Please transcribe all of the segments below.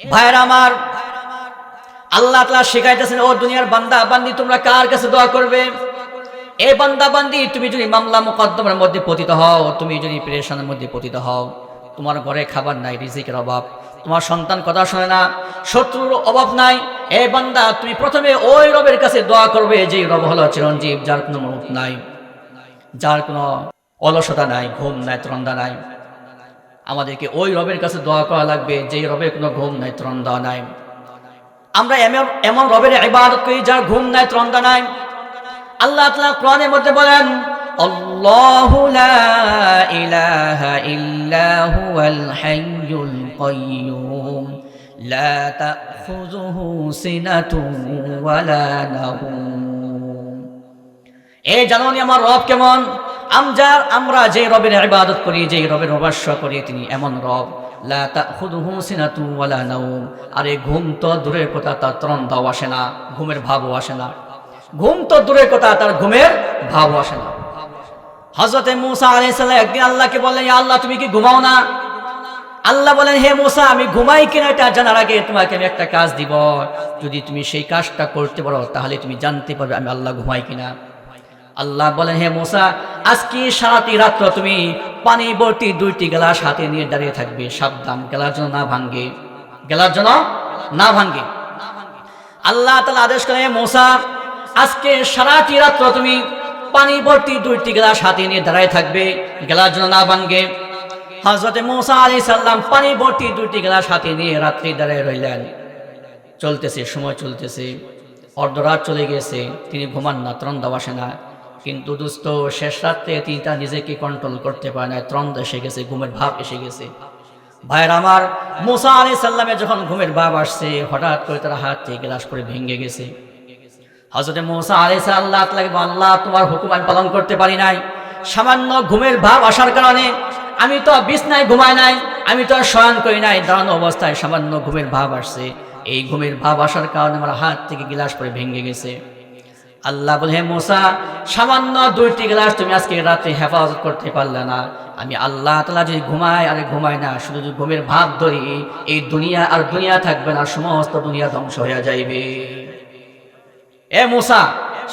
ভাইয়ের আমার, আল্লাহ তালা শিখাইতেছেন, ও দুনিয়ার বান্দা, বান্দি, তোমরা কার কাছে দোয়া করবে? এই বান্দা, বান্দি, তুমি যদি মামলা মোকদ্দমার মধ্যে পতিত হও, তুমি যদি প্রেশানের মধ্যে পতিত হও, তোমার ঘরে খাবার নাই, রিজিকের অভাব, তোমার সন্তান কথা শোনে না, শত্রুর অভাব নাই, এ বান্দা, তুমি প্রথমে ওই রবের কাছে দোয়া করবে যে রব হলো চিরঞ্জীব, যার কোনো মুখ নাই, যার কোনো অলসতা নাই, ঘুম নাই, ত্রন্দা নাই। আমাদেরকে ওই রবের কাছে দোয়া করা লাগবে, যেই রবের কোনো ঘুম নাই, ত্রন্দা নাই। আমরা এমন এমন রবের ইবাদত করি যার ঘুম নাই, ত্রন্দা নাই। আল্লাহ তাআলা কোরআনের মধ্যে বলেন, আল্লাহু লা ইলাহা এই জানুনি আমার রব কেমন? আমজার, আমরা যে রবের ইবাদত করি, যে রবের অবাস্য করি, তিনি এমন রব। লা তাখুযুহু সিনাতু ওয়ালা নাওম। আরে ঘুম তো দূরের কথা, তার ত্রন্দাও আসে না, ঘুমের ভাবও আসে না। ঘুম তো দূরের কথা, তার ঘুমের ভাবও আসে না। হজরতে মুসা আলাইহিস সালাম একদিন আল্লাহকে বললেন, ইয়া আল্লাহ, তুমি কি ঘুমাও না? আল্লাহ বলেন, হে মুসা, আমি ঘুমাই কিনা এটা জানার আগে তোমাকে আমি একটা কাজ দিব। যদি তুমি সেই কাজটা করতে পারো, তাহলে তুমি জানতে পারবে আমি আল্লাহ ঘুমাই কিনা। আল্লাহ বলেন, হে মোসা, আজকে সারাটি রাত্র তুমি পানি ভর্তি দুইটি গ্লাস হাতে নিয়ে দাঁড়িয়ে থাকবে। সাবধান, গেলার জন্য না ভাঙ্গে। গেলার জন্য না ভাঙ্গে। আল্লাহ তালা আদেশ করে মোসা, আজকে সারাটি রাত্র তুমি পানি ভর্তি দুইটি গ্লাস হাতে নিয়ে দাঁড়ায় থাকবে। গেলার জন্য না ভাঙ্গে। হজরতে মোসা আলী সাল্লাম পানি ভর্তি দুইটি গ্লাস হাতে নিয়ে রাত্রি দাঁড়ায় রইলেন। চলতেছে, সময় চলতেছে। অর্ধরাত চলে গেছে তিনি ঘুমান না ত্রন্দা আসে না। কিন্তু দুস্থ শেষ রাত্রে তিনি তার নিজেকে কন্ট্রোল করতে পারে না ত্রন্দ এসে গেছে, ঘুমের ভাব এসে গেছে। ভাইয়ের আমার, মুসা আলী সাল্লামের যখন ঘুমের ভাব আসছে, হঠাৎ করে তারা হাত থেকে গ্লাস করে ভেঙে গেছে। হজরত মৌসা আলী সাল্লাহ তাআলাকে আল্লাহ, তোমার হুকুম আমি পালন করতে পারি নাই। সামান্য ঘুমের ভাব আসার কারণে আমি তো বিছনায় ঘুমাই নাই, আমি তো শয়ন করি নাই। দাঁড়ানো অবস্থায় সামান্য ঘুমের ভাব আসছে। এই ঘুমের ভাব আসার কারণে আমার হাত থেকে গিলাস করে ভেঙে গেছে। আল্লাহ বলে মোসা, সামান্য দুইটি গ্লাস তুমি আজকে রাতে হেফাজত করতে পারলে না। আমি আল্লাহ তালা যদি ঘুমাই আরে ঘুমাই না, শুধু যদি ঘুমের ভাব ধরি, এই দুনিয়া আর দুনিয়া থাকবে না, সমস্ত দুনিয়া ধ্বংস হয়ে যাইবে। এ মোসা,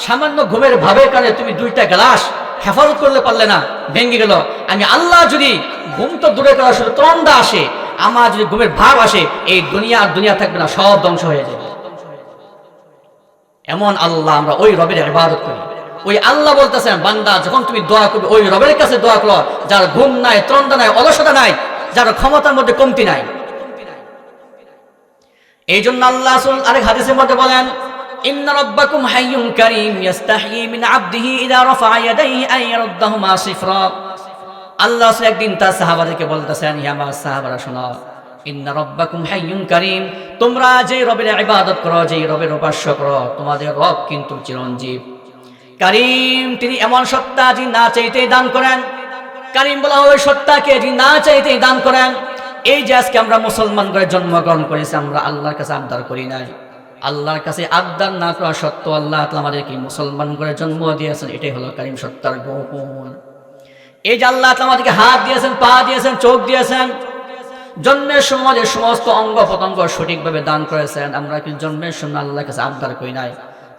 সামান্য ঘুমের ভাবের কারণে তুমি দুইটা গ্লাস হেফাজত করতে পারলে না, ভেঙে গেল। আমি আল্লাহ যদি ঘুম তো দূরে করা শুধু তন্দা আসে, আমার যদি ঘুমের ভাব আসে, এই দুনিয়া আর দুনিয়া থাকবে না, সব ধ্বংস হয়ে যাবে। এমন আল্লাহ আমরা ওই রবের ইবাদত করি। ওই আল্লাহ বলতেছেন, বান্দা, যখন তুমি দোয়া করবে, ওই রবের কাছে দোয়া করো, যার ঘুম নাই ত্রন্দা নাই, অলসতা নাই, যার ক্ষমতার মধ্যে কমতি নাই। এই জন্য আল্লাহ আরেক হাদিসের মধ্যে বলেন, ইন্না রাব্বাকুম হাইয়ুন কারীম ইস্তাহয়ি মিন আবদিহি ইযা রাফা ইয়াদাইহি আন ইয়ারুদ্দাহুমা সিফরা। আল্লাহ একদিন তার সাহাবাদেরকে বলতেছেন হে আমার সাহাবারা, শোনো ইন্না রাব্বাকুম হাইয়ুন কারীম। তোমরা যে রবের ইবাদত করো যে রবের উপাস্য করো, তোমাদের রব কিন্তু চিরঞ্জীব। কারীম, তিনি এমন সত্তা যিনি না চাইতেই দান করেন। কারীম বলা হয় সত্তাকে যিনি না চাইতেই দান করেন। এই যে আজকে আমরা মুসলমান করে জন্মগ্রহণ করেছি, আমরা আল্লাহর কাছে আবদার করি নাই। আল্লাহর কাছে আবদার না করা সত্ত্বেও আল্লাহ আমাদেরকে মুসলমান করে জন্ম দিয়েছেন। এটাই হলো কারীম সত্তার গোপন। এই যে আল্লাহ আমাদেরকে হাত দিয়েছেন, পা দিয়েছেন, চোখ দিয়েছেন জন্মের সময় আমাদের সমস্ত অঙ্গ প্রত্যঙ্গ সঠিকভাবে দান করেছেন, আমরা কিন্তু জন্মের সময় আল্লাহর কাছে আবদার করি নাই।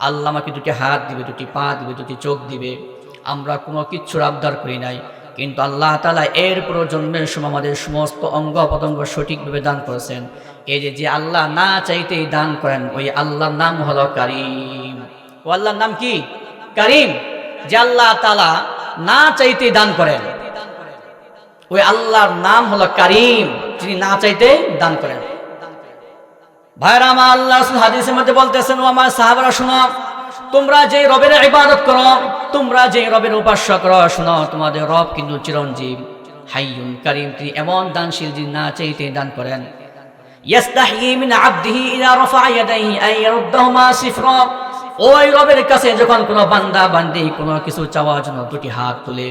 আল্লাহ আমাকে দুটি হাত দিবে, দুটি পা দিবে, দুটি চোখ দিবে, আমরা কোনো কিচ্ছুর আবদার করি নাই। কিন্তু আল্লাহ তালা এর পুরো জন্মের সময় আমাদের সমস্ত অঙ্গ প্রত্যঙ্গ সঠিকভাবে দান করেছেন। এই যে যে আল্লাহ না চাইতেই দান করেন, ওই আল্লাহর নাম হলো কারিম। ও আল্লাহর নাম কি? কারিম। যে আল্লাহ তালা না চাইতেই দান করেন, ওই আল্লাহর নাম হলো কারিম। যিনি না চাইতে দান করেন। ভাইরা আমার আল্লাহ হাদিসের মধ্যে বলতেছেন ও আমার সাহাবারা, শোনো, তোমরা যে রবের ইবাদত করো, তোমরা যে রবের উপাস্য করো, শোনো, তোমাদের রব কিন্তু চিরঞ্জীব, হাইয়ুন কারিম, তিনি এমন দানশীল যিনি না চাইতে দান করেন। ইয়াস্তাহি মিন আবদিহি ইযা রাফা ইয়াদাইহি আন ইয়ারুদ্দাহুমা সিফরা। ওই রবের কাছে যখন কোনো বান্দা, বান্দি কোনো কিছু চাওয়ার জন্য দুটি হাত তুলে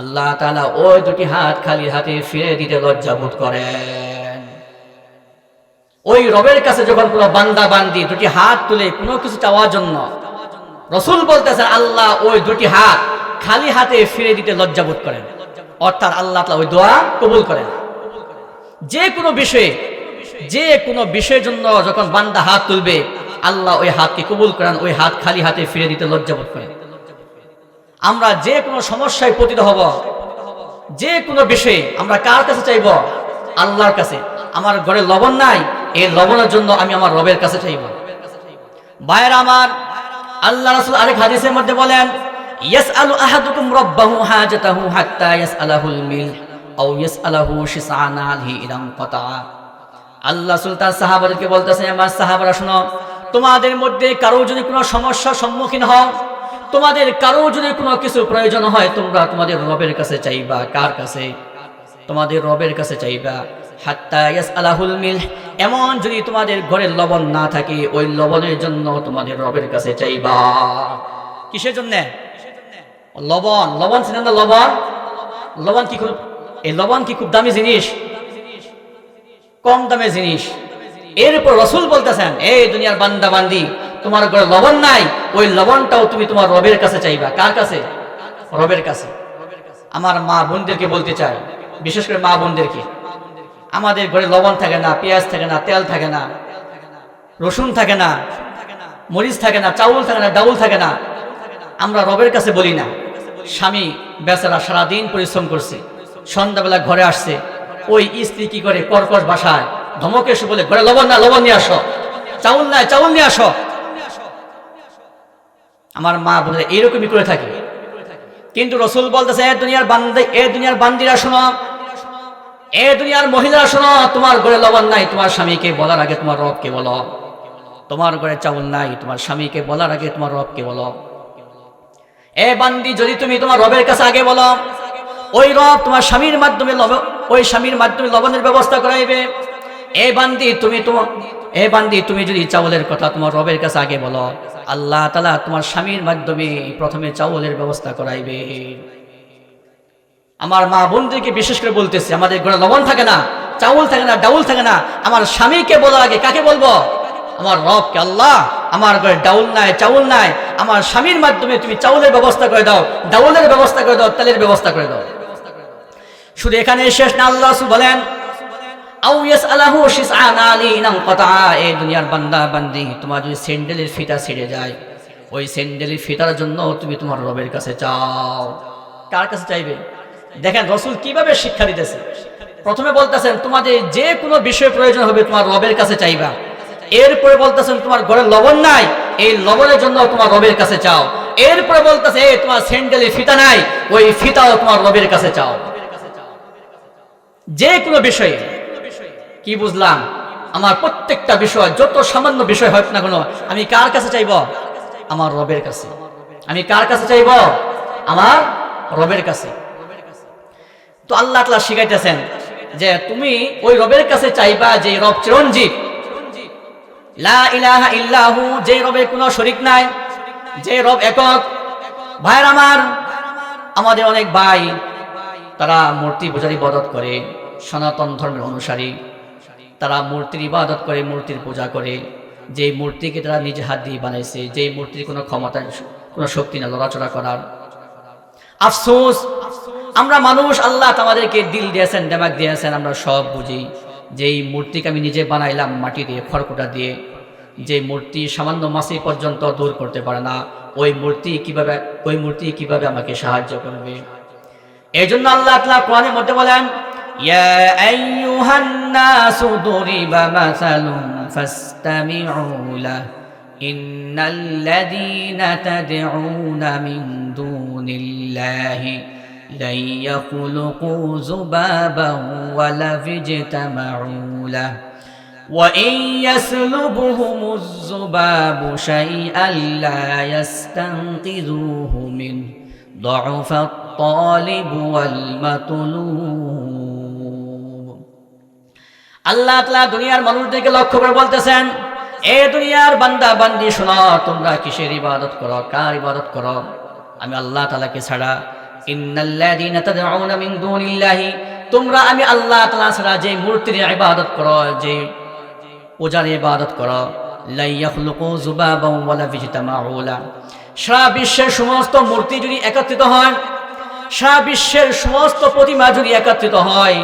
আল্লাহ তাআলা ওই দুটি হাত খালি হাতে ফিরে দিতে লজ্জাবোধ করেন। ওই রবের কাছে যখন কোনো বান্দা বান্দি দুটি হাত তুলে কোনো কিছু চাওয়ার জন্য রসুল বলতেছেন আল্লাহ ওই দুটি হাত খালি হাতে ফিরে দিতে লজ্জাবোধ করেন। অর্থাৎ আল্লাহ তালা ওই দোয়া কবুল করেন। যে কোনো বিষয়ে, যে কোনো বিষয়ের জন্য যখন বান্দা হাত তুলবে, আল্লাহ ওই হাতকে কবুল করেন, ওই হাত খালি হাতে ফিরে দিতে লজ্জাবোধ করেন। আমরা যে কোনো সমস্যায় পতিত হব। যে কোনো বিষয়ে আমরা কার কাছে চাইব? আল্লাহর কাছে। আমার ঘরে লবণ নাই, এই লবণের জন্য আমি আমার রবের কাছে চাইব। ভাইয়ের আমার, আল্লাহ রাসূল আরেক হাদিসের মধ্যে বলেন, ইয়াসআলু আহাদুকুম রাব্বাহু হাজাতাহু হাত্তা ইয়াসআলাহুল মিল আও ইয়াসআলাহু শিসআন আলহি ইদাম কাতা। আল্লাহ সুলতান সাহাবাদেরকে বলতেছেন, আমার সাহাবারা, শোনো, তোমাদের মধ্যে কারও যদি কোনো সমস্যার সম্মুখীন হও তোমাদের কারও যদি কোনো কিছু প্রয়োজন হয়, তোমরা তোমাদের রবের কাছে চাইবা। কার কাছে? তোমাদের রবের কাছে চাইবা। ইয়াস আলাহুল মিল এমন যদি তোমাদের ঘরে লবণ না থাকে, ওই লবণের জন্য তোমাদের রবের কাছে চাইবা। কিসের জন্য? লবণ। লবণ ছিলেন না লবণ? লবণ কি খুব এই লবণ কি খুব দামি জিনিস? কম দামে জিনিস। এরপর রসুল বলতেছেন, এই দুনিয়ার বান্দা বান্দি তোমার ঘরে লবণ নাই, ওই লবণটাও তুমি তোমার রবের কাছে চাইবা। কার কাছে? রবের কাছে। আমার মা বোনদেরকে বলতে চাই, বিশেষ করে মা বোনদেরকে। আমাদের ঘরে লবণ থাকে না, পেঁয়াজ থাকে না, তেল থাকে না, রসুন থাকে না, মরিচ থাকে না, চাউল থাকে না, ডাউল থাকে না। আমরা রবের কাছে বলি না। স্বামী বেচারা সারাদিন পরিশ্রম করছে, সন্ধ্যাবেলা ঘরে আসছে, ওই স্ত্রী কি করে কর্কশ বাসায় ধমক এসে বলে, ঘরে লবণ না, লবণ নিয়ে আসো। চাউল নাই, চাউল নিয়ে আসো। আমার মা বোনেরা এইরকমই করে থাকে। কিন্তু রসুল বলতেছে, এ দুনিয়ার বান্দি, এ দুনিয়ার বান্দিরা শোনো, এ দুনিয়ার মহিলারা শোনো, তোমার ঘরে লবণ নাই, তোমার স্বামীকে বলার আগে তোমার রবকে বলো। তোমার ঘরে চাউল নাই, তোমার স্বামীকে বলার আগে তোমার রবকে বলো। এ বান্দি, যদি তুমি তোমার রবের কাছে আগে বলো, ওই রব তোমার স্বামীর মাধ্যমে লব- ওই স্বামীর মাধ্যমে লবণের ব্যবস্থা করাইবে। এ বান্দি, তুমি তোমার এ বান্দি, তুমি যদি চাউলের কথা তোমার রবের কাছে আগে বলো আল্লাহ তালা তোমার স্বামীর মাধ্যমে প্রথমে চাউলের ব্যবস্থা করাইবে। আমার মা বোনদেরকে বিশেষ করে বলতেছে, আমাদের ঘরে লবণ থাকে না, চাউল থাকে না, ডাউল থাকে না, আমার স্বামীকে বলার আগে কাকে বলব? আমার রবকে, আল্লাহ, আমার ঘরে ডাউল নাই, চাউল নাই, আমার স্বামীর মাধ্যমে তুমি চাউলের ব্যবস্থা করে দাও, ডাউলের ব্যবস্থা করে দাও, তেলের ব্যবস্থা করে দাও। শুধু এখানে শেষ না, আল্লাহ বলেন এই দুনিয়ার বান্দা, বান্দি, তোমার যদি স্যান্ডেলের ফিতা ছিঁড়ে যায়, ওই স্যান্ডেলের ফিতার জন্য তুমি তোমার রবের কাছে চাও। কার কাছে চাইবে? দেখেন, রসুল কীভাবে শিক্ষা দিতেছে? প্রথমে বলতেছেন, তোমাদের যে কোনো বিষয় প্রয়োজন হবে তোমার রবের কাছে চাইবা। এরপরে বলতেছেন, তোমার ঘরে লবণ নাই, এই লবণের জন্য তোমার রবের কাছে চাও। এরপরে বলতেছে তোমার স্যান্ডেলের ফিতা নাই, ওই ফিতাও তোমার রবের কাছে চাও। যে কোনো বিষয়ে। কি বুঝলাম? আমার প্রত্যেকটা বিষয়, যত সামান্য বিষয় হোক না কোনো, আমি কার কাছে চাইব? আমার রবের কাছে। আমি কার কাছে চাইব? আমার রবের কাছে। তো আল্লাহ তালা শিখাইতেছেন যে তুমি ওই রবের কাছে চাইবা যে রব চিরঞ্জীব। লা ইলাহা ইল্লাহু, যে রবের কোনো শরিক নাই, যে রব একক। ভাইয়ের আমার, আমাদের অনেক ভাই, তারা মূর্তি পূজার ইবাদত করে, সনাতন ধর্মের অনুসারী। তারা মূর্তির ইবাদত করে, মূর্তির পূজা করে। যে মূর্তিকে তারা নিজে হাত দিয়ে বানাইছে যে মূর্তির কোনো ক্ষমতা, কোনো শক্তি না, লড়াচড়া করার। আফসোস, আমরা মানুষ, আল্লাহ আমাদেরকে দিল দিয়েছেন, দেমাক দিয়েছেন, আমরা সব বুঝি। যেই মূর্তিকে আমি নিজে বানাইলাম মাটি দিয়ে, খড়কুটা দিয়ে যে মূর্তি সামান্য মাসি পর্যন্ত দূর করতে পারে না, ওই মূর্তি কীভাবে, ওই মূর্তি কীভাবে আমাকে সাহায্য করবে? এই জন্য আল্লাহ তাআলা কোরআনের মধ্যে বলেন يا أيها الناس ضرب مثل فاستمعوا له. إن الذين تدعون من دون الله لن يخلقوا ذبابا ولو اجتمعوا له. وإن يسلبهم الذباب شيئا لا يستنقذوه منه. ضعف الطالب والمطلوب. আল্লাহ তালা দুনিয়ার মানুষদেরকে লক্ষ্য করে বলতেছেন, এ দুনিয়ার বান্দা, বান্দি, শোনো, তোমরা কিসের ইবাদত করো, কার ইবাদত করো? আমি আল্লাহ তালাকে ছাড়া তোমরা আমি আল্লাহ তাআলা ছাড়া যে মূর্তির ইবাদত করো, যে পূজার ইবাদত করো সারা বিশ্বের সমস্ত মূর্তি যদি একত্রিত হয়, সারা বিশ্বের সমস্ত প্রতিমা যদি একত্রিত হয়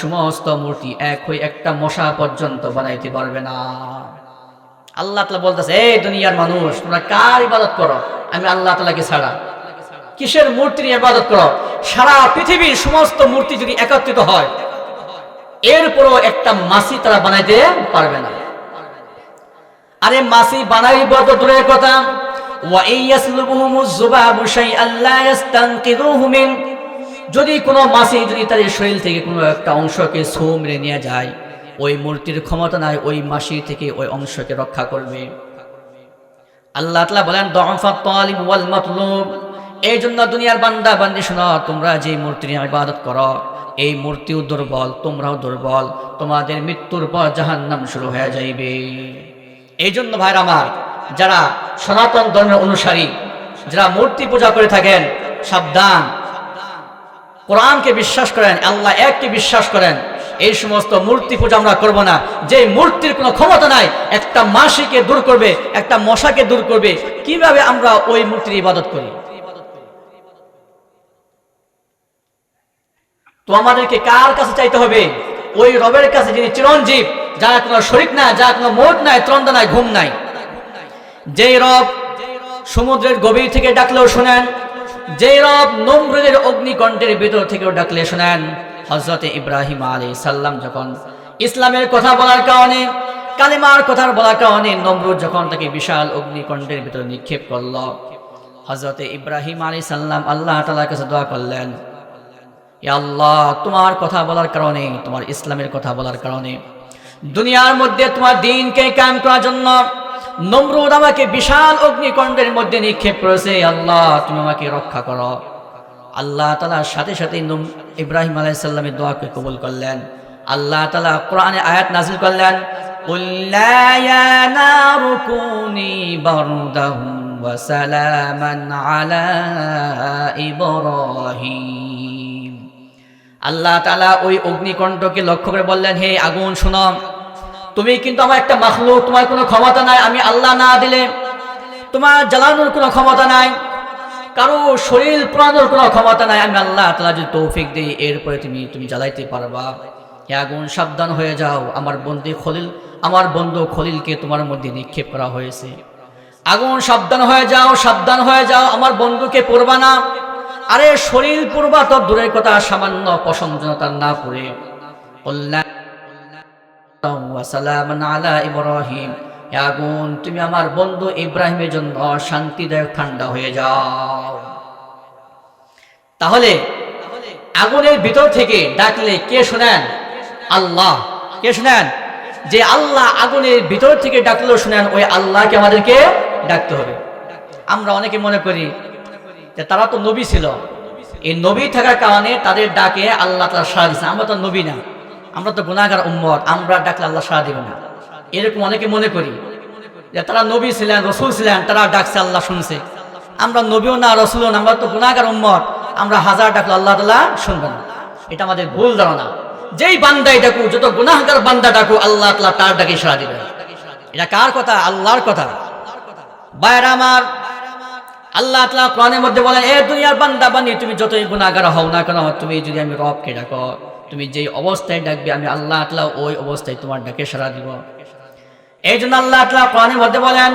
সমস্ত মূর্তি এক হয়ে একটা মশা পর্যন্ত বানাইতে পারবে না। আল্লাহ তাআলা বলতেছে, এই দুনিয়ার মানুষ, তোমরা কার ইবাদত করো? আমি আল্লাহ তাআলাকে ছাড়া। কিসের মূর্তির ইবাদত করো? সারা পৃথিবীর সমস্ত মূর্তি যদি একত্রিত হয়, এরপরও একটা মাসি তারা বানাইতে পারবে না। আরে মাসি বানাইব তো দূরের কথা। ওয়া ইয়াসলুবুহুমুজ যুবাবু শাইআন লা ইস্তানকিদুহু মিন যদি কোনো মাসি যদি তাদের শরীর থেকে কোনো একটা অংশকে ছো মেরে নিয়ে যায়, ওই মূর্তির ক্ষমতা নাই, ওই মাসি থেকে ওই অংশকে রক্ষা করবে। আল্লাহ তাআলা বলেন এই জন্য দুনিয়ার বান্দা, বান্দি শোনো, তোমরা যে মূর্তির ইবাদত করো, এই মূর্তিও দুর্বল, তোমরাও দুর্বল, তোমাদের মৃত্যুর পর জাহান্নাম শুরু হয়ে যাইবে। এই জন্য ভাইর আমার, যারা সনাতন ধর্মের অনুসারী, যারা মূর্তি পূজা করে থাকেন, সাবধান কোরআনকে বিশ্বাস করেন, আল্লাহ এককে বিশ্বাস করেন, এই সমস্ত মূর্তি পূজা আমরা করব না। যে মূর্তির কোনো ক্ষমতা নাই, একটা মাসিকে দূর করবে, একটা মশাকে দূর করবে, কীভাবে আমরা ওই মূর্তির ইবাদত করি? তো আমাদেরকে কার কাছে চাইতে হবে? ওই রবের কাছে যিনি চিরঞ্জীব, যার কোনো শরিক নাই, যার কোনো মোট নাই, ত্রন্দ নাই, ঘুম নাই। যেই রব সমুদ্রের গভীর থেকে ডাকলেও শোনেন যেই রব নম্রদের অগ্নিকণ্ঠের ভিতর থেকেও ডাকলে শোনেন হজরতে ইব্রাহিম আলী সাল্লাম যখন ইসলামের কথা বলার কারণে, কালিমার কথা বলার কারণে নমরুদ যখন তাকে বিশাল অগ্নিকণ্ঠের ভিতর নিক্ষেপ করল হজরতে ইব্রাহিম আলী সাল্লাম আল্লাহ তালার কাছে দোয়া করলেন আল্লাহ, তোমার কথা বলার কারণে, তোমার ইসলামের কথা বলার কারণে, দুনিয়ার মধ্যে তোমার দিনকে কায়েম করার জন্য নমরুদ আমাকে বিশাল অগ্নিকণ্ডের মধ্যে নিক্ষেপ করেছে। আল্লাহ, তুমি আমাকে রক্ষা করো। আল্লাহ তালার সাথে সাথে ইব্রাহিম আলাইসাল্লামের দোয়াকে কবুল করলেন। আল্লাহ তালা কোরআনে আয়াত নাজিল করলেন আল্লাহ তালা ওই অগ্নিকণ্ডকে লক্ষ্য করে বললেন, হে আগুন শুনম তুমি কিন্তু আমার একটা মাখলুক, তোমার কোনো ক্ষমতা নাই, আমি আল্লাহ না দিলে তোমার জ্বালানোর কোনো ক্ষমতা নাই, কারও শরীর পোড়ানোর কোনো ক্ষমতা নাই, আমি আল্লাহ তালা যদি তৌফিক দিই, এরপরে তুমি তুমি জ্বালাইতে পারবা। আগুন, সাবধান হয়ে যাও। আমার বন্ধু খলিল, আমার বন্ধু খলিলকে তোমার মধ্যে নিক্ষেপ করা হয়েছে। আগুন, সাবধান হয়ে যাও, সাবধান হয়ে যাও, আমার বন্ধুকে পড়বা না। আরে শরীর পূর্বা তো দূরের কথা, সামান্য প্রশংসনতা না করে। কল্যাণ ইব্রাহিম। আগুন তুমি আমার বন্ধু ইব্রাহিমের জন্য শান্তিদায়ক ঠান্ডা হয়ে যাও। তাহলে আগুনের ভিতর থেকে ডাকলে কে শোনেন? আল্লাহ। কে শোনেন? যে আল্লাহ আগুনের ভিতর থেকে ডাকলেও শোনেন, ওই আল্লাহকে আমাদেরকে ডাকতে হবে। আমরা অনেকে মনে করি যে তারা তো নবী ছিল। এই নবী থাকার কারণে তাদের ডাকে আল্লাহ তারা সাড়া দিচ্ছে আমরা তো নবী না। আমরা তো গুণাগার উম্মত, আমরা ডাকলে আল্লাহ সাড়া দিবে না। এরকম অনেকে মনে করি যে তারা নবী ছিলেন, রসুল ছিলেন, তারা ডাকছে, আল্লাহ শুনছে। আমরা নবীও না, রসুলও না, আমরা তো গুণাগার উম্মত, আমরা হাজার ডাকলে আল্লাহ তাল্লাহ শুনবে না। এটা আমাদের ভুল ধারণা। যেই বান্দাই ডাকু যত গুনাহগার বান্দা ডাকু আল্লাহ তালা তার ডাকে সাড়া দিবে। এটা কার কথা? আল্লাহর কথা। বাইরে আমার, আল্লাহ তালা কোরআনের মধ্যে বলেন, এ দুনিয়ার বান্দা বানি, তুমি যতই গুণাগার হও না কেন তুমি যদি আমি রবকে ডাকো। তুমি যেই অবস্থায় ডাকবে আমি আল্লাহ তালা ওই অবস্থায় তোমার ডাকে সারা দিব এই জন্য আল্লাহ তালা কোরআনের মধ্যে বলেন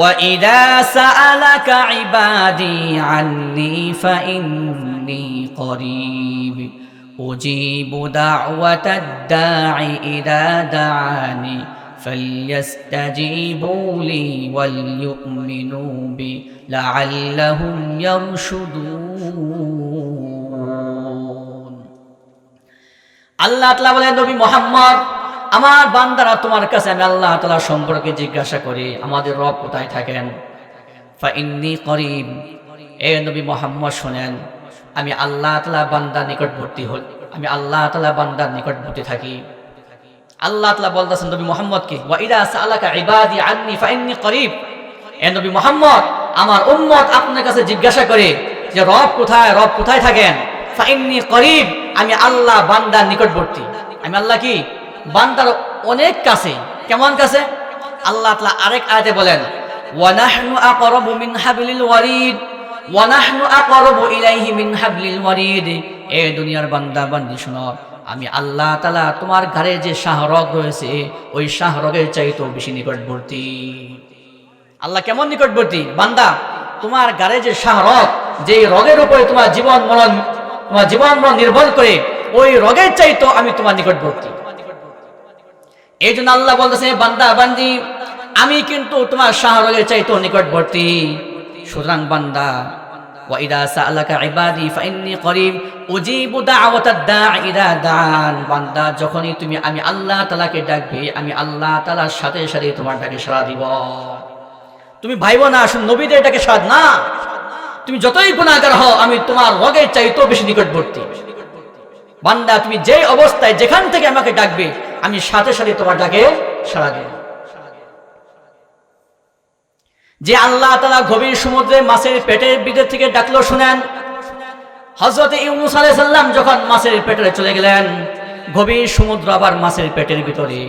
وَإِذَا سَأَلَكَ عِبَادِي عَنِّي فَإِنِّي قَرِيبٌ أُجِيبُ دَعْوَةَ الدَّاعِ إِذَا دَعَانِ فَلْيَسْتَجِيبُوا لِي وَلْيُؤْمِنُوا بِي لَعَلَّهُمْ يَرْشُدُونَ আল্লাহ তালা বলে নবী মোহাম্মদ, আমার বান্দারা তোমার কাছে আমি আল্লাহ তালা সম্পর্কে জিজ্ঞাসা করি, আমাদের রব কোথায় থাকেন? ফাইন্নি করিম। এ নবী মোহাম্মদ, শোনেন, আমি আল্লাহ তালা বান্দার নিকটবর্তী হল আমি আল্লাহ তালা বান্দার নিকটবর্তী থাকি। আল্লাহ তালা বলতেছেন, নবী মোহাম্মদকে ওয়াইদা সালাকা ইবাদি আন্নি ফাইন্নি করিব এ নবী মোহাম্মদ, আমার উম্মত আপনার কাছে জিজ্ঞাসা করে যে, রব কোথায় রব কোথায় থাকেন? ফাইন্নি করিব আমি আল্লাহ বান্দার নিকটবর্তী। আমি আল্লাহ কি? বান্দার অনেক কাছে। কেমন কাছে? আল্লাহ তালা আরেক আয়াতে বলেন, ওয়ানাহনু আকরাবু মিন হাবিলিল ওয়ারিদ ওয়া নাহনু আকরাবু ইলাইহি মিন হাবলিল ওয়ারিদ। এ দুনিয়ার বান্দা, বান্দি শোনো, আমি আল্লাহ তাআলা তোমার ঘরে যে শাহরগ রয়েছে, ওই শাহরগের চাইতেও বেশি নিকটবর্তী। আল্লাহ কেমন নিকটবর্তী? বান্দা, তোমার গাড়ে যে শাহরগ যে রগের উপরে তোমার জীবন মরণ তোমার জীবন মরণ নির্ভর করে ওই রগের চাইতো আমি তোমার নিকটবর্তী এই জন্য আল্লাহ বলতেছে বান্দা বান্দি আমি কিন্তু তোমার শাহরগের চাইতো নিকটবর্তী সুতরাং বান্দা وإذا سألك عبادي فإني قريب أجيب دعوة الداع إذا دعان বান্দা যখনই তুমি আমি আল্লাহ তাআলাকে ডাকবে আমি আল্লাহ তাআলার সাথে সাথে তোমার ডাকে সাড়া দিব তুমি ভাইব না আসুন নবীদের এটাকে সাদ না তুমি যতই গুণাগার হও, আমি তোমার রগের চাইতেও বেশি নিকটবর্তী। বান্দা, তুমি যে অবস্থায় যেখান থেকে আমাকে ডাকবে, আমি সাথে সাথে তোমার ডাকে সাড়া দেব। যে আল্লাহ তালা গভীর সমুদ্রে মাছের পেটের ভিতর থেকে ডাকলো শুনেন হজরত ইউনুস আলাইহিস সাল্লাম যখন মাছের পেটে চলে গেলেন, গভীর সমুদ্র আবার মাছের পেটের ভিতরে,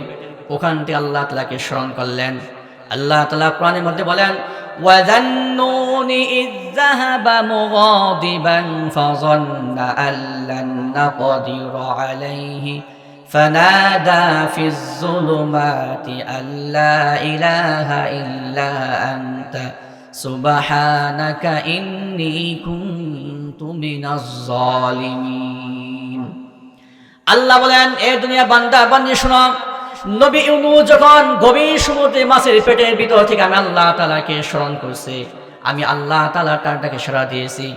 ওখান থেকে আল্লাহ তালাকে স্মরণ করলেন। আল্লাহ তালা কোরআনের মধ্যে বলেন وذنون إذ ذهب مغاضبا فظن أن لن نقدر عليه فنادى في الظلمات أن لا إله إلا أنت سبحانك إني كنت من الظالمين আল্লাহ বলেন এ দুনিয়া বান্দা বান্দি শোনো নবী ইউনু যখন গভীর সমুদ্রে মাছের পেটের ভিতর থেকে আমি আল্লাহ তালাকে স্মরণ করছে আমি আল্লাহ তালা তারটাকে সারা দিয়েছি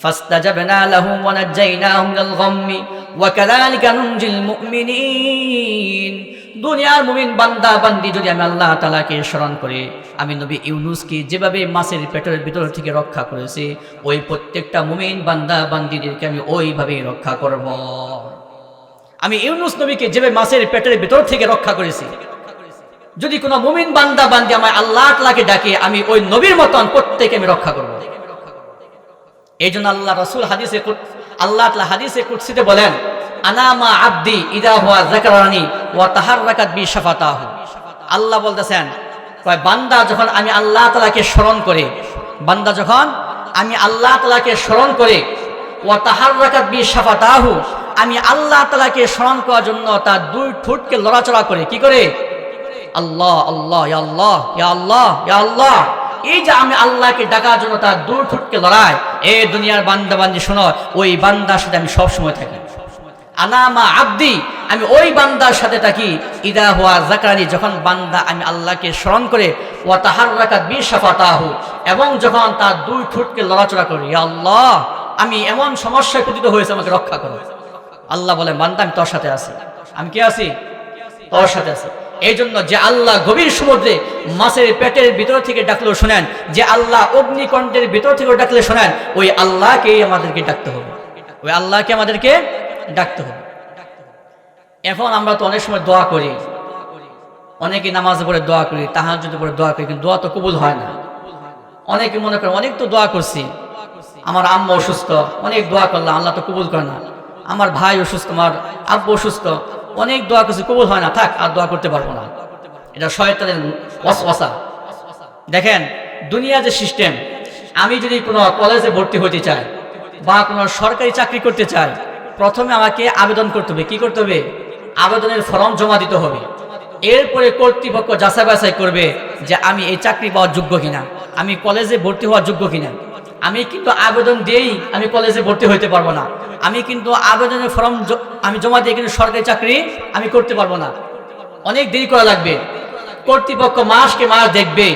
فاستجبنا له ونجيناه من الغم وكذلك ننجي المؤمنين দুনিয়ার মুমিন বান্দা বান্দি যদি আমি আল্লাহ তালাকে স্মরণ করে আমি নবী ইউনুসকে যেভাবে মাছের পেটের ভিতর থেকে রক্ষা করেছি ওই প্রত্যেকটা মুমিন বান্দা বান্দিদেরকে আমি ওইভাবেই রক্ষা করব আমি ইউনুস নবীকে যেভাবে মাছের পেটের ভিতর থেকে রক্ষা করেছি। যদি কোনো মুমিন বান্দা বান্দি আমার আল্লাহ তালাকে ডাকে, আমি ওই নবীর মতন প্রত্যেকে আমি রক্ষা করব। এই জন্য আল্লাহ রসুল হাদিসে আল্লাহ তালা হাদিসে কুৎসিতে বলেন আনামা আব্দি ইদা হুয়া জাকারানি ওয়া তাহাররাকাত বি শাফাতাহু। আল্লাহ বলতেছেন, কয়, বান্দা যখন আমি আল্লাহ তালাকে স্মরণ করে, বান্দা যখন আমি আল্লাহ তালাকে স্মরণ করে, ওয়া তাহাররাকাত বি শাফাতাহু আমি আল্লাহ তালাকে স্মরণ করার জন্য তার দুই ঠোঁটকে লড়াচড়া করে, কি করে? আল্লাহ আল্লাহ, ইয়া আল্লাহ ইয়া আল্লাহ ইয়া আল্লাহ। এই যে আমি আল্লাহকে ডাকার জন্য তার দূর ঠুটকে লড়াই, এ দুনিয়ার বান্দা বান্দি, শোনো, ওই বান্দার সাথে আমি সবসময় থাকি। আনামা আব্দি, আমি ওই বান্দার সাথে থাকি। ইদা হুয়া জাকারানি যখন বান্দা আমি আল্লাহকে স্মরণ করে ও তাহার বি সাফাতাহু এবং যখন তার দুই ঠোঁটকে লড়াচড়া করি আল্লাহ, আমি এমন সমস্যায় পতিত হয়েছে, আমাকে রক্ষা করো। আল্লাহ বলে বান্দা আমি তোর সাথে আছি। আমি কে আছি? তোর সাথে আছি। এই জন্য যে আল্লাহ গভীর সমুদ্রে মাছের পেটের ভিতর থেকে ডাকলো শোনেন, যে আল্লাহ অগ্নিকণ্ঠের ভিতর থেকে ডাকলে শোনেন, ওই আল্লাহকেই আমাদেরকে ডাকতে হবে। ওই আল্লাহকে আমাদেরকে ডাকতে হবে। এখন আমরা তো অনেক সময় দোয়া করি। অনেকে নামাজ পড়ে দোয়া করি তাহার যদি পড়ে দোয়া করি, কিন্তু দোয়া তো কবুল হয় না। অনেকে মনে করে অনেক তো দোয়া করছি। আমার আম্মা অসুস্থ, অনেক দোয়া করলাম, আল্লাহ তো কবুল করে না। আমার ভাই অসুস্থ, আমার আব্বু অসুস্থ, অনেক দোয়া কিছু কবুল হয় না, থাক, আর দোয়া করতে পারব না। এটা শয়তানের ওয়াসওয়াসা। দেখেন, দুনিয়া যে সিস্টেম আমি যদি কোনো কলেজে ভর্তি হতে চাই বা কোনো সরকারি চাকরি করতে চাই, প্রথমে আমাকে আবেদন করতে হবে। কি করতে হবে? আবেদনের ফর্ম জমা দিতে হবে। এরপরে কর্তৃপক্ষ যাচাই বাছাই করবে যে আমি এই চাকরি পাওয়ার যোগ্য কিনা, আমি কলেজে ভর্তি হওয়ার যোগ্য কিনা। আমি কিন্তু আবেদন দিয়েই আমি কলেজে ভর্তি হইতে পারব না। আমি কিন্তু আবেদনের ফর্ম আমি জমা দিয়ে কিন্তু সরকারি চাকরি আমি করতে পারব না। অনেক দেরি করা লাগবে। কর্তৃপক্ষ মাসকে মাস দেখবে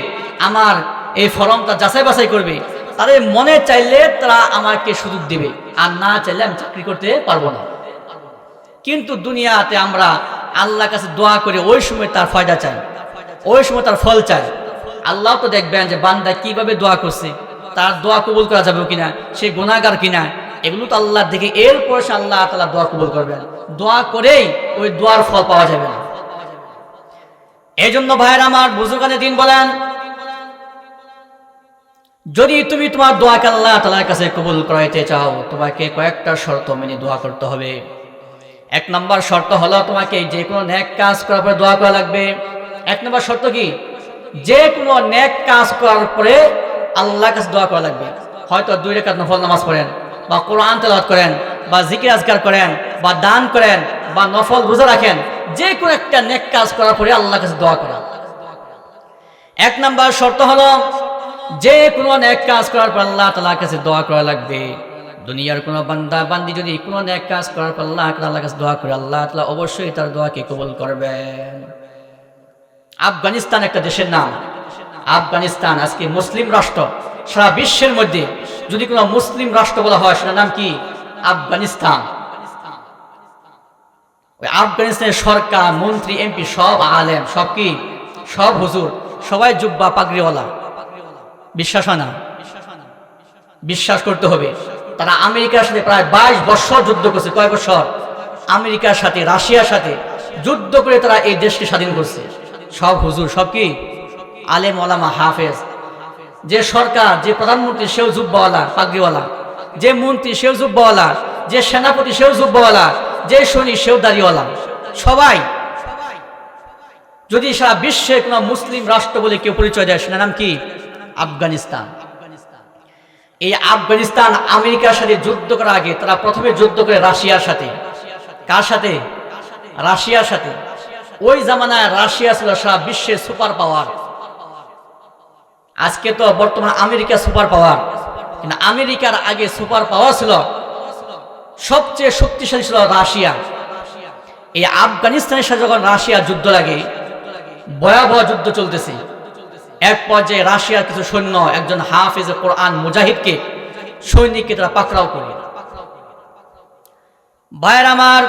আমার এই ফর্মটা যাচাই বাছাই করবে। তাদের মনে চাইলে তারা আমাকে সুযোগ দেবে। আর না চাইলে আমি চাকরি করতে পারব না। কিন্তু দুনিয়াতে আমরা আল্লাহর কাছে দোয়া করে ওই সময় তার ফায়দা চাই। ওই সময় তার ফল চাই। আল্লাহ তো দেখবেন যে বান্দা কীভাবে দোয়া করছে। তার দোয়া কবুল করা যাবে কিনা, সে গুণাগার কিনা, এগুলো তো আল্লাহ দেখে এরপর সে আল্লাহ তালা দোয়া কবুল করবেন। দোয়া করেই ওই দোয়ার ফল পাওয়া যাবে না। এই জন্য ভাইয়ের আমার বুজুগানে দিন বলেন, যদি তুমি তোমার দোয়াকে আল্লাহ তালার কাছে কবুল করাইতে চাও, তোমাকে কয়েকটা শর্ত মেনে দোয়া করতে হবে। এক নম্বর শর্ত হলো তোমাকে যে কোনো ন্যাক কাজ করার পরে দোয়া করা লাগবে। এক নম্বর শর্ত কি? যে কোনো ন্যাক কাজ করার পরে আল্লাহর কাছে দোয়া করা লাগবে। হয়তো দুই রেখাত নফল নামাজ পড়েন, বা কোরআন তেলাওয়াত করেন, বা জিকির আজগার করেন, বা দান করেন, বা নফল রোজা রাখেন, যে কোনো একটা নেক কাজ করার পরে আল্লাহর কাছে দোয়া করা। এক নাম্বার শর্ত হলো, যে কোনো নেক কাজ করার পর আল্লাহ তালার কাছে দোয়া করা লাগবে। দুনিয়ার কোনো বান্দা, বান্দি যদি কোনো নেক কাজ করার পর আল্লাহ তাআলার কাছে দোয়া করে, আল্লাহ তালা অবশ্যই তার দোয়াকে কবুল করবেন। আফগানিস্তান একটা দেশের নাম। আফগানিস্তান, আজকে মুসলিম রাষ্ট্র। সারা বিশ্বের মধ্যে যদি কোনো মুসলিম রাষ্ট্র বলা হয়, সেটার নাম কি? আফগানিস্তান। ওই আফগানিস্তানের সরকার, মন্ত্রী, এমপি সব আলেম, সব কি? সব হুজুর। সবাই জুব্বা পাগড়িওয়ালা। বিশ্বাস হয় না? বিশ্বাস করতে হবে। তারা আমেরিকার সাথে প্রায় বাইশ বছর যুদ্ধ করছে। কয় বছর? আমেরিকার সাথে, রাশিয়ার সাথে যুদ্ধ করে তারা এই দেশকে স্বাধীন করছে। সব হুজুর, সব কি? আলেম ওলামা হাফেজ। যে সরকার, যে প্রধানমন্ত্রী সেও জুব্বাওয়ালা পাগড়িওয়ালা। যে মন্ত্রী সেও জুব্বাওয়ালা যে সেনাপতি সেও জুব্বাওয়ালা যে সৈনিক সেও দাড়িওয়ালা। সবাই। যদি সারা বিশ্বে কোনো মুসলিম রাষ্ট্র বলে কেউ পরিচয় দেয় সেটার নাম কি? আফগানিস্তান। এই আফগানিস্তান আমেরিকার সাথে যুদ্ধ করার আগে তারা প্রথমে যুদ্ধ করে রাশিয়ার সাথে। কার সাথে? রাশিয়ার সাথে। ওই জামানায় রাশিয়া ছিল সারা বিশ্বের সুপার পাওয়ার। আজকে তো বর্তমান আমেরিকা সুপার পাওয়ার। কিন্তু আমেরিকার আগে সুপার পাওয়ার ছিল সবচেয়ে শক্তিশালী ছিল রাশিয়া। এই আফগানিস্তানের সাথে যখন রাশিয়া যুদ্ধ লাগে, ভয়াবহ যুদ্ধ চলতেছে। এক পর্যায়ে রাশিয়ার কিছু সৈন্য, একজন হাফিজ কোরআন মুজাহিদকে, সৈনিককে তারা পাকড়াও করে। ভাইয়ের আমার,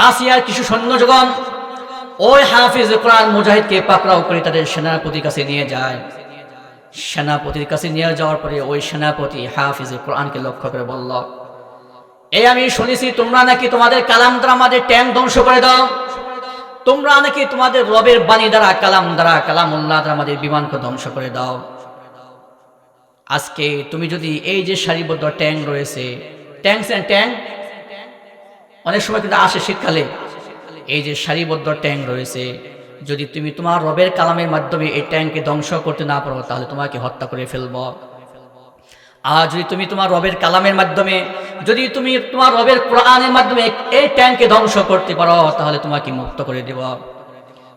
রাশিয়ার কিছু সৈন্য যখন ওই হাফিজ কোরআন মুজাহিদকে পাকড়াও করে তাদের সেনাপতির কাছে নিয়ে যায়। সেনাপতির কাছে নিয়ে যাওয়ার পরে ওই সেনাপতি হাফিজ কোরআনকে লক্ষ্য করে বলল এই আমি শুনেছি তোমরা নাকি তোমাদের কালাম দ্বারা আমাদের ট্যাঙ্ক ধ্বংস করে দাও। তোমরা নাকি তোমাদের রবের বাণী দ্বারা কালাম দ্বারা কালাম উল্লাহ দ্বারা আমাদের বিমানকে ধ্বংস করে দাও। আজকে তুমি যদি এই যে সারিবদ্ধ ট্যাঙ্ক রয়েছে অ্যান্ড ট্যাঙ্ক? অনেক সময় কিন্তু আসে শীতকালে। এই যে সারিবদ্ধ ট্যাঙ্ক রয়েছে, যদি তুমি তোমার রবের কালামের মাধ্যমে এই ট্যাঙ্ককে ধ্বংস করতে না পারো, তাহলে তোমাকে হত্যা করে ফেলব। আর যদি তুমি তোমার রবের কালামের মাধ্যমে, যদি তুমি তোমার রবের কোরআনের মাধ্যমে এই ট্যাঙ্ককে ধ্বংস করতে পারো, তাহলে তোমাকে মুক্ত করে দেব।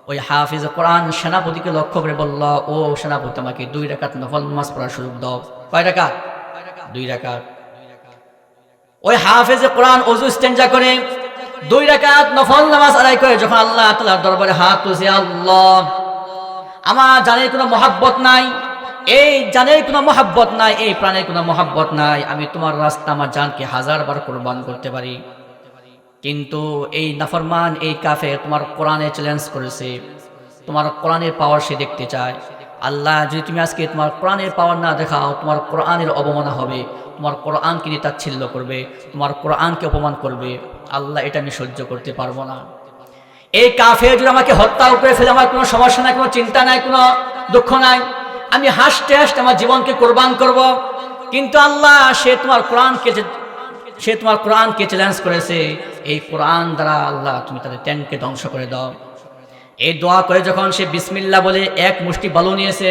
ওই হাফিজ কোরআন সেনাপতিকে লক্ষ্য করে বলল, ও সেনাপতি, আমাকে দুই রাকাত নফল নামাজ পড়ার সুযোগ দাও। কয় রাকাত? দুই রাকাত। ওই হাফেজ কোরআন অজু স্টেঞ্জা করে দুই রাকাত নফল নামাজ আদায় করে যখন আল্লাহ তাআলার দরবারে হাত তুলছে আল্লাহ, আমার জানের কোনো মহাব্বত নাই, এই জানের কোনো মহাব্বত নাই, এই প্রাণের কোনো মহাব্বত নাই, আমি তোমার রাস্তা, আমার জানকে হাজার বার কোরবান করতে পারি। কিন্তু এই নাফরমান, এই কাফে তোমার কোরআনে চ্যালেঞ্জ করেছে, তোমার কোরআনের পাওয়ার সে দেখতে চায়। আল্লাহ, যদি তুমি আজকে তোমার কোরআনের পাওয়ার না দেখাও, তোমার কোরআনের অবমাননা হবে, তোমার কোরআনকে নিয়ে তাচ্ছিল্য করবে, তোমার কোরআনকে অপমান করবে, আল্লাহ এটা আমি সহ্য করতে পারব না। এই কাফে যদি আমাকে হত্যাও করে ফেলে আমার কোনো সমস্যা নাই, কোনো চিন্তা নাই, কোনো দুঃখ নাই, আমি হাসতে হাসতে আমার জীবনকে কোরবান করব। কিন্তু আল্লাহ, সে তোমার কোরআনকে সে তোমার কোরআনকে চ্যালেঞ্জ করেছে, এই কোরআন দ্বারা আল্লাহ তুমি তাদের ট্যাঙ্ককে ধ্বংস করে দাও। এই দোয়া করে যখন সে বিসমিল্লা বলে এক মুষ্টি বালু নিয়েছে,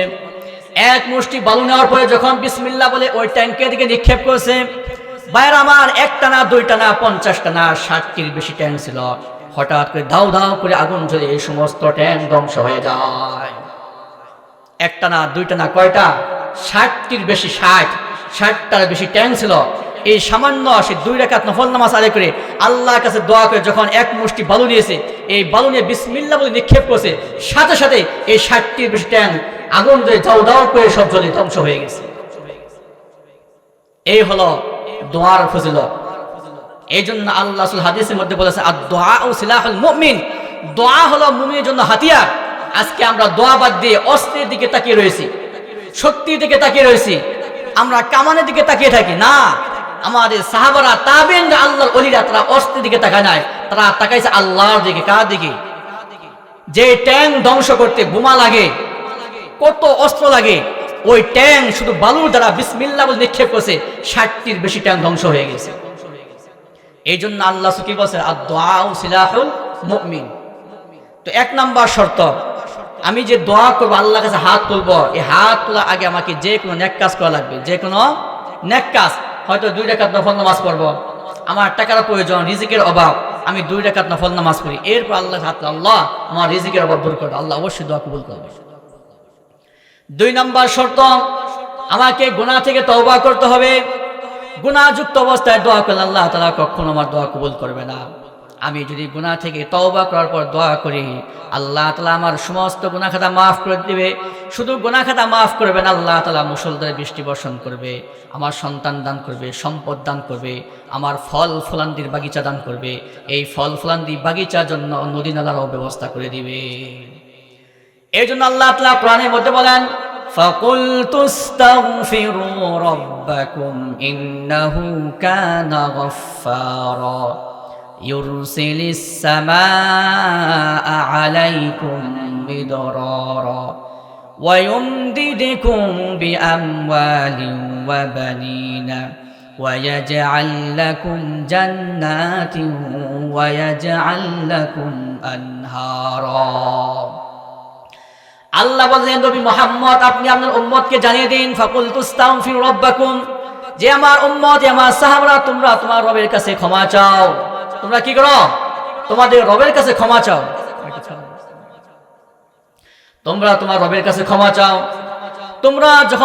এক মুষ্টি বালু নেওয়ার পরে যখন বিসমিল্লা বলে ওই ট্যাঙ্কের দিকে নিক্ষেপ করেছে বাইর আমার একটা না, দুইটা না, পঞ্চাশটা না, ষাটটির বেশি ট্যাঙ্ক ছিল। হঠাৎ করে দাও দাও করে আগুন জ্বলে এই সমস্ত ট্যাঙ্ক ধ্বংস হয়ে যায়। একটা না, দুইটা না, কয়টা? ষাটটির বেশি, ষাট। ষাটটার বেশি ট্যাঙ্ক ছিল। এই সামান্য সে দুই রেখাত নফল নামাজ আদায় করে আল্লাহর কাছে দোয়া করে যখন এক মুষ্টি বালু নিয়েছে, এই বালু নিয়ে বিসমিল্লা বলে নিক্ষেপ করেছে, সাথে সাথে এই ষাটটির বেশি ট্যাঙ্ক আগুন দিয়ে দাও দাও করে সব জলে ধ্বংস হয়ে গেছে। এই হলো দোয়ার ফজিলত। এই জন্য আল্লাহ হাদিসের মধ্যে বলেছে আর দোয়া ও সিলাহুল মুমিন। দোয়া হলো মুমিনের জন্য হাতিয়ার। আজকে আমরা দোয়া বাদ দিয়ে অস্ত্রের দিকে তাকিয়ে রয়েছি, শক্তির দিকে তাকিয়ে রয়েছি, আমরা কামানের দিকে তাকিয়ে থাকি। না আমাদের সাহাবারা তাবেন আল্লাহর অলিরা তারা অস্ত্রের দিকে তাকায় নাই। তারা তাকাইছে আল্লাহর দিকে, কার দিকে? যে ট্যাং ধ্বংস করতে বোমা লাগে, কত অস্ত্র লাগে, ওই ট্যাং শুধু বালুর দ্বারা বিসমিল্লা বলে নিক্ষেপ করছে, ষাটটির বেশি ট্যাং ধ্বংস হয়ে গেছে। এই জন্য আল্লাহ সুকি বলছে? আর দোয়া সিলাহুল তো এক নাম্বার শর্ত, আমি যে দোয়া করব আল্লাহ কাছে হাত তুলবো, এই হাত তোলার আগে আমাকে যে কোনো নেক কাজ করা লাগবে, যে কোনো নেক কাজ। হয়তো দুই রেখাত নফল নামাজ পড়ব। আমার টাকার প্রয়োজন, রিজিকের অভাব। আমি দুই রেখাত নফল নামাজ পড়ি। এরপর আল্লাহ হাত আল্লাহ আমার রিজিকের অভাব দূর করবে। আল্লাহ অবশ্যই দোয়া কবুল করবে। দুই নম্বর শর্ত, আমাকে গুণা থেকে তওবা করতে হবে। গুণাযুক্ত অবস্থায় দোয়া করলে আল্লাহ তালা কখনো আমার দোয়া কবুল করবে না। আমি যদি গুনাহ থেকে তওবা করার পর দোয়া করি আল্লাহ তাআলা আমার সমস্ত গুনাহ খাতা মাফ করে দিবে শুধু গুনাহ খাতা মাফ করবে না আল্লাহ তাআলা মুসলধারে বৃষ্টি বর্ষণ করবে আমার সন্তান দান করবে সম্পদ দান করবে আমার ফল ফলান্দির বাগিচা দান করবে এই ফল ফলান্দি বাগিচার জন্য নদী নালারও ব্যবস্থা করে দিবে এই জন্য আল্লাহ তাআলা কোরআনের মধ্যে বলেন فَقُلْتُ اسْتَغْفِرُوا رَبَّكُمْ إِنَّهُ كَانَ غَفَّارًا يُرْسِلِ السَّمَاءَ عَلَيْكُمْ مِدْرَارًا وَيُمْدِدْكُمْ بِأَمْوَالٍ وَبَنِينَ وَيَجْعَلْ لَكُمْ جَنَّاتٍ وَيَجْعَلْ لَكُمْ أَنْهَارًا আল্লাহ বললেন নবী মোহাম্মদ আপনি আপনার উম্মতকে জানিয়ে দিন ফাকুল তুস্তাগফিরু রাব্বাকুম যে আমার উম্মত যে আমার সাহাবরা তোমরা তোমার রবের কাছে ক্ষমা চাও তোমরা কি করো? তোমাদের রবের কাছে ক্ষমা চাও। তোমরা তোমার রবের কাছে ক্ষমা চাও। তোমরা যখন